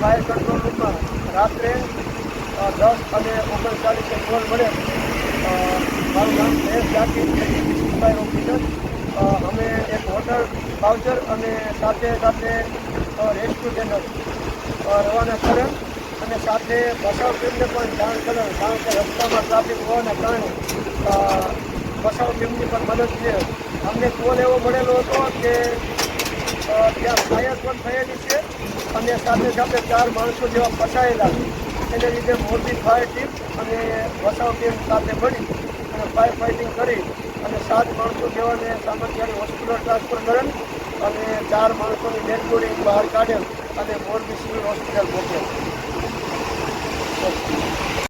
Fire control રૂમમાં રાત્રે દસ અને ઓગણચાલીસે કોલ મળે મારું નામ મહેશ જાકી ફાયર ઓફિસર. અમે એક હોટલ વાઉચર અને સાથે સાથે રેસ્ક્યુ ટેન્ડર રવાના કરેલ અને સાથે બસાવ ટીમને પણ જાણ કરેલ, કારણ કે રસ્તામાં ટ્રાફિક હોવાના કારણે બસાવ ટીમની પણ મદદ છે. અમને કોલ એવો મળેલો હતો કે ત્યાં ફાયર પણ થયેલી છે. અને સાથે સાથે ચાર માણસો જેવા ફસાયેલા એને લીધે મોરબી ફાયર ટીમ અને વસાવ ટીમ સાથે મળી અને ફાયર ફાઇટિંગ કરી અને સાત માણસો જેવાને સામાન્ય હોસ્પિટલ ટ્રાન્સફર કરેલ અને ચાર માણસોની ડેડ બોડી બહાર કાઢેલ અને મોરબી સિવિલ હોસ્પિટલ મોકલેલ.